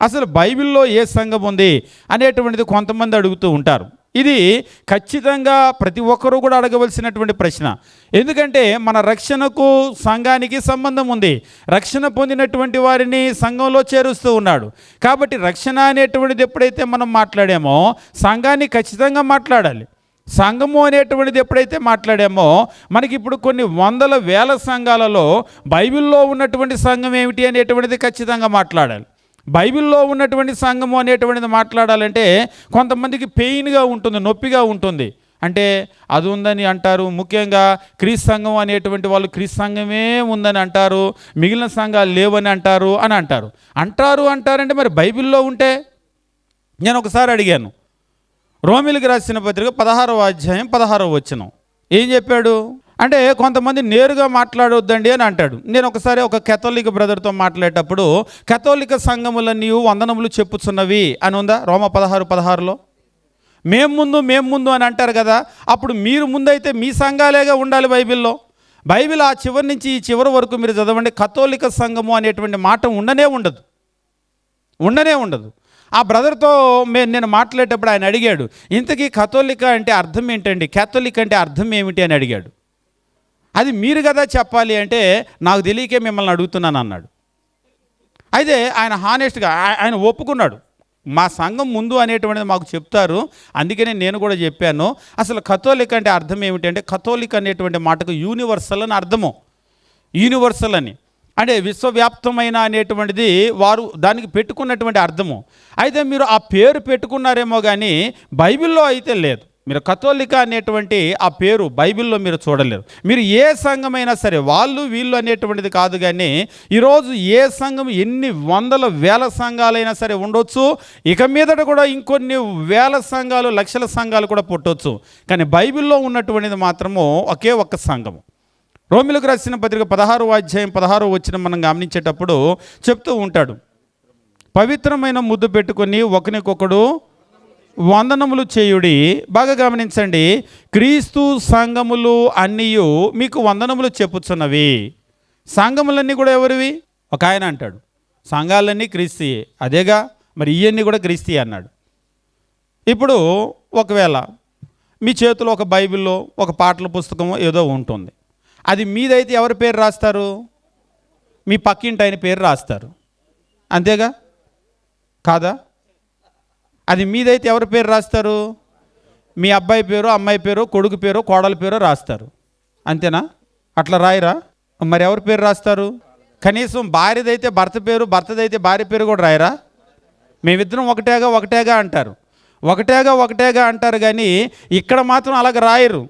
అసలు బైబిల్లో ఏ సంఘం ఉంది అనేటువంటిది కొంతమంది అడుగుతూ ఉంటారు. ఇది ఖచ్చితంగా ప్రతి ఒక్కరూ కూడా అడగవలసినటువంటి ప్రశ్న. ఎందుకంటే మన రక్షణకు సంఘానికి సంబంధం ఉంది. రక్షణ పొందినటువంటి వారిని సంఘంలో చేరుస్తూ ఉన్నాడు. కాబట్టి రక్షణ అనేటువంటిది ఎప్పుడైతే మనం మాట్లాడామో సంఘాన్ని ఖచ్చితంగా మాట్లాడాలి. సంఘము అనేటువంటిది ఎప్పుడైతే మాట్లాడామో మనకి ఇప్పుడు కొన్ని వందల వేల సంఘాలలో బైబిల్లో ఉన్నటువంటి సంఘం ఏమిటి అనేటువంటిది ఖచ్చితంగా మాట్లాడాలి. బైబిల్లో ఉన్నటువంటి సంఘము అనేటువంటిది మాట్లాడాలంటే కొంతమందికి పెయిన్గా ఉంటుంది నొప్పిగా ఉంటుంది. అంటే అది ఉందని అంటారు. ముఖ్యంగా క్రీస్ సంఘం అనేటువంటి వాళ్ళు క్రీస్ సంఘమే ఉందని అంటారు. మిగిలిన సంఘాలు లేవని అంటారు అని అంటారు. అంటారు అంటారంటే మరి బైబిల్లో ఉంటే నేను ఒకసారి అడిగాను. రోమిలికి రాసిన పత్రిక పదహారవ అధ్యాయం పదహారవ వచ్చినం ఏం చెప్పాడు? అంటే కొంతమంది నేరుగా మాట్లాడొద్దండి అని అంటాడు. నేను ఒకసారి ఒక కెథోలిక్ బ్రదర్తో మాట్లాడేటప్పుడు కెథోలిక నీవు వందనములు చెప్పుచున్నవి అని ఉందా? రోమ పదహారు పదహారులో? మేం ముందు మేం ముందు అని అంటారు కదా. అప్పుడు మీరు ముందైతే మీ సంఘాలేగా ఉండాలి బైబిల్లో. బైబిల్ ఆ చివరి నుంచి ఈ చివరి వరకు మీరు చదవండి. కథోలిక సంఘము అనేటువంటి మాట ఉండనే ఉండదు. ఉండనే ఉండదు. ఆ బ్రదర్తో మే నేను మాట్లాడేటప్పుడు ఆయన అడిగాడు ఇంతకీ కథోలిక అంటే అర్థం ఏంటండి? క్యాథోలిక్ అంటే అర్థం ఏమిటి? అని అడిగాడు. అది మీరు కదా చెప్పాలి అంటే నాకు తెలియకే మిమ్మల్ని అడుగుతున్నాను అన్నాడు. అయితే ఆయన హానెస్ట్గా ఆయన ఒప్పుకున్నాడు. మా సంఘం ముందు అనేటువంటిది మాకు చెప్తారు. అందుకనే నేను కూడా చెప్పాను. అసలు కథోలిక్ అంటే అర్థం ఏమిటంటే కథోలిక్ అనేటువంటి మాటకు యూనివర్సల్ అని అర్థము. యూనివర్సల్ అని. అంటే విశ్వవ్యాప్తమైన అనేటువంటిది వారు దానికి పెట్టుకున్నటువంటి అర్థము. అయితే మీరు ఆ పేరు పెట్టుకున్నారేమో కానీ బైబిల్లో అయితే లేదు. మీరు కథోలిక అనేటువంటి ఆ పేరు బైబిల్లో మీరు చూడలేరు. మీరు ఏ సంఘమైనా సరే వాళ్ళు వీళ్ళు అనేటువంటిది కాదు కానీ ఈరోజు ఏ సంఘం ఎన్ని వందల వేల సంఘాలైనా సరే ఉండొచ్చు. ఇక మీదట కూడా ఇంకొన్ని వేల సంఘాలు లక్షల సంఘాలు కూడా పుట్టొచ్చు. కానీ బైబిల్లో ఉన్నటువంటిది మాత్రము ఒకే ఒక్క సంఘము రోమిలకు రాసిన పత్రిక పదహారు అధ్యాయం పదహారు వచ్చిన మనం గమనించేటప్పుడు చెప్తూ ఉంటాడు. పవిత్రమైన ముద్దు పెట్టుకొని ఒకరికొకడు వందనములు చేయుడి. బాగా గమనించండి. క్రీస్తు సంఘములు అన్నీయు మీకు వందనములు చెప్పుచున్నవి. సంఘములన్నీ కూడా ఎవరివి? ఒక ఆయన అంటాడు. సంఘాలన్నీ క్రీస్తుయే. అదేగా మరి ఇవన్నీ కూడా క్రీస్తుయే అన్నాడు. ఇప్పుడు ఒకవేళ మీ చేతిలో ఒక బైబిల్లో ఒక పాటల పుస్తకం ఏదో ఉంటుంది. అది మీదైతే ఎవరి పేరు రాస్తారు? మీ పక్కింటి ఆయన పేరు రాస్తారు. అంతేగా? కాదా? అది మీదైతే ఎవరి పేరు రాస్తారు? మీ అబ్బాయి పేరు అమ్మాయి పేరు కొడుకు పేరు కోడల పేరు రాస్తారు. అంతేనా? అట్లా రాయరా? మరి ఎవరి పేరు రాస్తారు? కనీసం భార్యదైతే భర్త పేరు భర్తదైతే భార్య పేరు కూడా రాయరా? మేమిద్దరం ఒకటేగా ఒకటేగా అంటారు. ఒకటేగా ఒకటేగా అంటారు కానీ ఇక్కడ మాత్రం అలాగ రాయరు.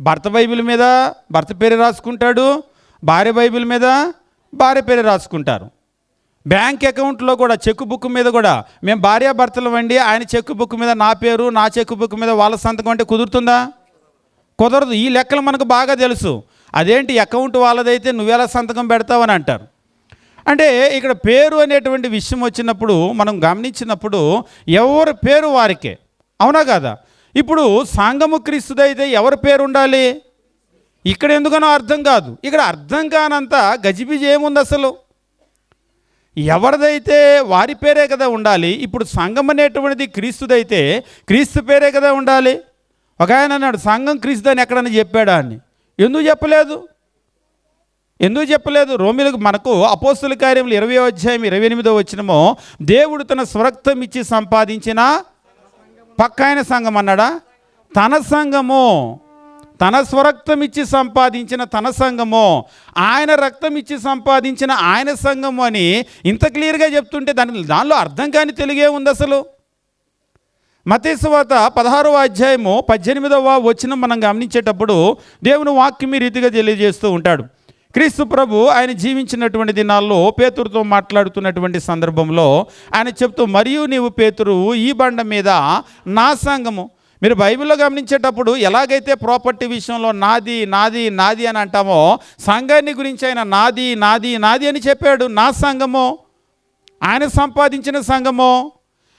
భర్త బైబిల్ మీద భర్త పేరు రాసుకుంటాడు భార్య బైబిల్ మీద భార్య పేరు రాసుకుంటారు. బ్యాంక్ అకౌంట్లో కూడా చెక్ బుక్ మీద కూడా మేము భార్యాభర్తలు వండి ఆయన చెక్ బుక్ మీద నా పేరు నా చెక్ బుక్ మీద వాళ్ళ సంతకం అంటే కుదురుతుందా? కుదరదు. ఈ లెక్కలు మనకు బాగా తెలుసు. అదేంటి? అకౌంట్ వాళ్ళదైతే నువ్వెలా సంతకం పెడతావని అంటారు. అంటే ఇక్కడ పేరు అనేటువంటి విషయం వచ్చినప్పుడు మనం గమనించినప్పుడు ఎవరి పేరు వారికే. అవునా కదా? ఇప్పుడు సాంగము క్రీస్తుదైతే ఎవరి పేరు ఉండాలి? ఇక్కడ ఎందుకనో అర్థం కాదు. ఇక్కడ అర్థం కానంత గజిబిజి ఏముంది అసలు? ఎవరిదైతే వారి పేరే కదా ఉండాలి ఇప్పుడు సంఘం అనేటువంటిది క్రీస్తుదైతే క్రీస్తు పేరే కదా ఉండాలి. ఒక ఆయన అన్నాడు సంఘం క్రీస్తు అని ఎక్కడన్నా చెప్పాడా? అని. ఎందుకు చెప్పలేదు? ఎందుకు చెప్పలేదు? రోమిలకు మనకు అపోస్తుల కార్యములు ఇరవై అధ్యాయం ఇరవై ఎనిమిదో వచ్చినమో దేవుడు తన స్వరక్తం ఇచ్చి సంపాదించిన పక్కాయన సంఘం అన్నాడా? తన సంఘము. తన స్వరక్తం ఇచ్చి సంపాదించిన తన సంఘము ఆయన రక్తం ఇచ్చి సంపాదించిన ఆయన సంఘము అని ఇంత క్లియర్గా చెప్తుంటే దాని దానిలో అర్థం కాని తెలుగే ఉంది అసలు. మతేశ్వాత పదహారవ అధ్యాయము పద్దెనిమిదవ వచ్చిన మనం గమనించేటప్పుడు దేవుని వాక్యం ఈ రీతిగా తెలియజేస్తూ ఉంటాడు. క్రీస్తు ప్రభు ఆయన జీవించినటువంటి దినాల్లో పేతురుతో మాట్లాడుతున్నటువంటి సందర్భంలో ఆయన చెప్తూ మరియు నీవు పేతురు ఈ బండ మీద నా సంఘము మీరు బైబిల్లో గమనించేటప్పుడు ఎలాగైతే ప్రాపర్టీ విషయంలో నాది నాది నాది అని అంటామో సంఘాన్ని గురించి ఆయన నాది నాది నాది అని చెప్పాడు నా సంఘము? ఆయన సంపాదించిన సంఘము?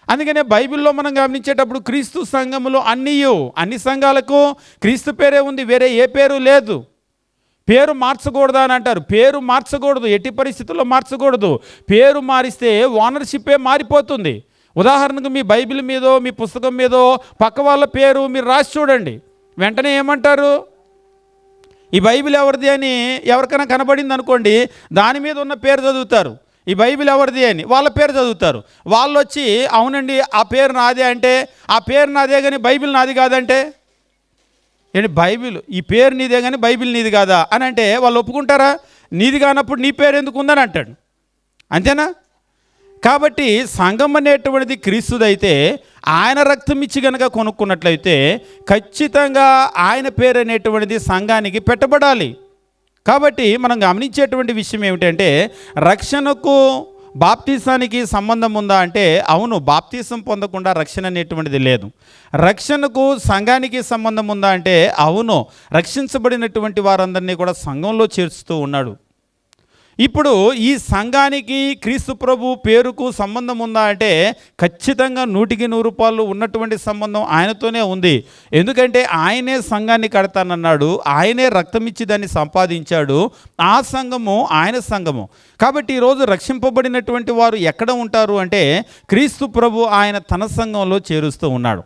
అందుకనే బైబిల్లో మనం గమనించేటప్పుడు క్రీస్తు సంఘములు అన్నీయు అన్ని సంఘాలకు క్రీస్తు పేరే ఉంది వేరే ఏ పేరు లేదు. పేరు మార్చకూడదు అని అంటారు. పేరు మార్చకూడదు ఎట్టి పరిస్థితుల్లో మార్చకూడదు. పేరు మారిస్తే ఓనర్షిప్పే మారిపోతుంది. ఉదాహరణకు మీ బైబిల్ మీదో మీ పుస్తకం మీదో పక్క వాళ్ళ పేరు మీరు రాసి చూడండి. వెంటనే ఏమంటారు? ఈ బైబిల్ ఎవరిది అని ఎవరికైనా కనబడింది అనుకోండి దాని మీద ఉన్న పేరు చదువుతారు. ఈ బైబిల్ ఎవరిది అని వాళ్ళ పేరు చదువుతారు. వాళ్ళు వచ్చి అవునండి ఆ పేరు నాదే అంటే ఆ పేరు నాదే కానీ బైబిల్ నాది కాదంటే? ఏంటి బైబిల్? ఈ పేరు నీదే కానీ బైబిల్ నీది కాదా? అని అంటే వాళ్ళు ఒప్పుకుంటారా? నీది కానప్పుడు నీ పేరు ఎందుకు ఉందని అంటాడు. అంతేనా? కాబట్టి సంఘం అనేటువంటిది క్రీస్తుదైతే ఆయన రక్తం ఇచ్చి కనుక కొనుక్కున్నట్లయితే ఖచ్చితంగా ఆయన పేరు అనేటువంటిది సంఘానికి పెట్టబడాలి. కాబట్టి మనం గమనించేటువంటి విషయం ఏమిటంటే రక్షణకు బాప్తీసానికి సంబంధం ఉందా అంటే అవును బాప్తీసం పొందకుండా రక్షణ అనేటువంటిది లేదు. రక్షణకు సంఘానికి సంబంధం ఉందా అంటే అవును రక్షించబడినటువంటి వారందరినీ కూడా సంఘంలో చేర్చుతూ ఉన్నాడు. ఇప్పుడు ఈ సంఘానికి క్రీస్తు ప్రభు పేరుకు సంబంధం ఉందా అంటే ఖచ్చితంగా నూటికి నూరు రూపాయలు ఉన్నటువంటి సంబంధం ఆయనతోనే ఉంది. ఎందుకంటే ఆయనే సంఘాన్ని కడతానన్నాడు ఆయనే రక్తం ఇచ్చి దాన్ని సంపాదించాడు. ఆ సంఘము ఆయన సంఘము. కాబట్టి ఈరోజు రక్షింపబడినటువంటి వారు ఎక్కడ ఉంటారు అంటే క్రీస్తు ప్రభు ఆయన తన సంఘంలో చేరుస్తూ ఉన్నాడు.